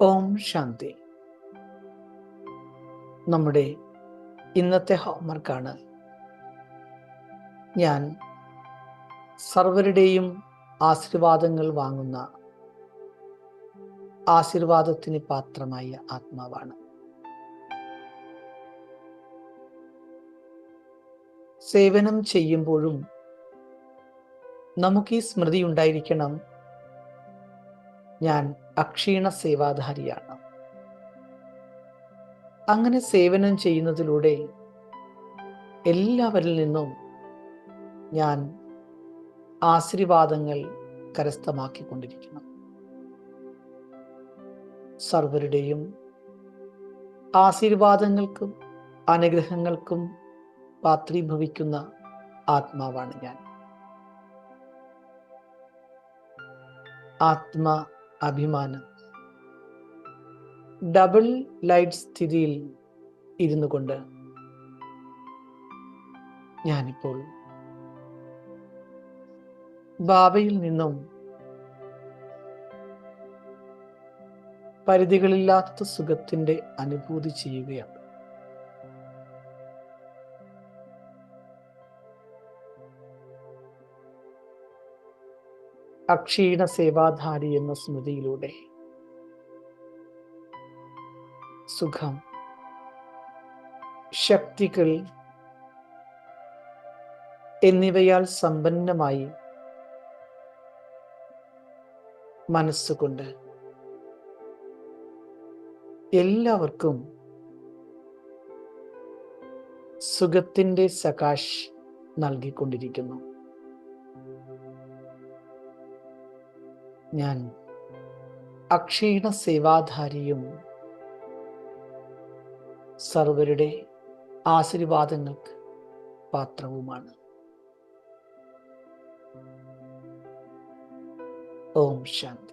ഓം ശാന്തി. നമ്മുടെ ഇന്നത്തെ ഹോംവർക്കാണ്. ഞാൻ സർവരുടെയും ആശീർവാദങ്ങൾ വാങ്ങുന്ന ആശീർവാദത്തിന് പാത്രമായ ആത്മാവാണ്. സേവനം ചെയ്യുമ്പോഴും നമുക്ക് ഈ സ്മൃതി ഉണ്ടായിരിക്കണം ഞാൻ അക്ഷീണ സേവാധാരിയാണ്. അങ്ങനെ സേവനം ചെയ്യുന്നതിലൂടെ എല്ലാവരിൽ നിന്നും ഞാൻ ആശീർവാദങ്ങൾ കരസ്ഥമാക്കിക്കൊണ്ടിരിക്കണം സർവരുടെയും ആശീർവാദങ്ങൾക്കും അനുഗ്രഹങ്ങൾക്കും പാത്രീഭവിക്കുന്ന ആത്മാവാണ് ഞാൻ. ആത്മ അഭിമാനം. ഡബിൾ ലൈറ്റ് സ്ഥിതിയിൽ ഇരുന്നു കൊണ്ട് ഞാനിപ്പോൾ ബാബയിൽ നിന്നും പരിധികളില്ലാത്ത സുഖത്തിന്റെ അനുഭൂതി ചെയ്യുകയാണ്. അക്ഷീണ സേവാധാരി എന്ന സ്മൃതിയിലൂടെ. സുഖം. ശക്തികൾ എന്നിവയാൽ സമ്പന്നമായി മനസ്സുകൊണ്ട്. എല്ലാവർക്കും സുഖത്തിന്റെ സകാശ് നൽകിക്കൊണ്ടിരിക്കുന്നു. ഞാൻ അക്ഷീണ സേവാധാരിയും സർവരുടെ ആശീർവാദങ്ങൾക്ക് പാത്രവുമാണ്. ഓം ശാന്തി.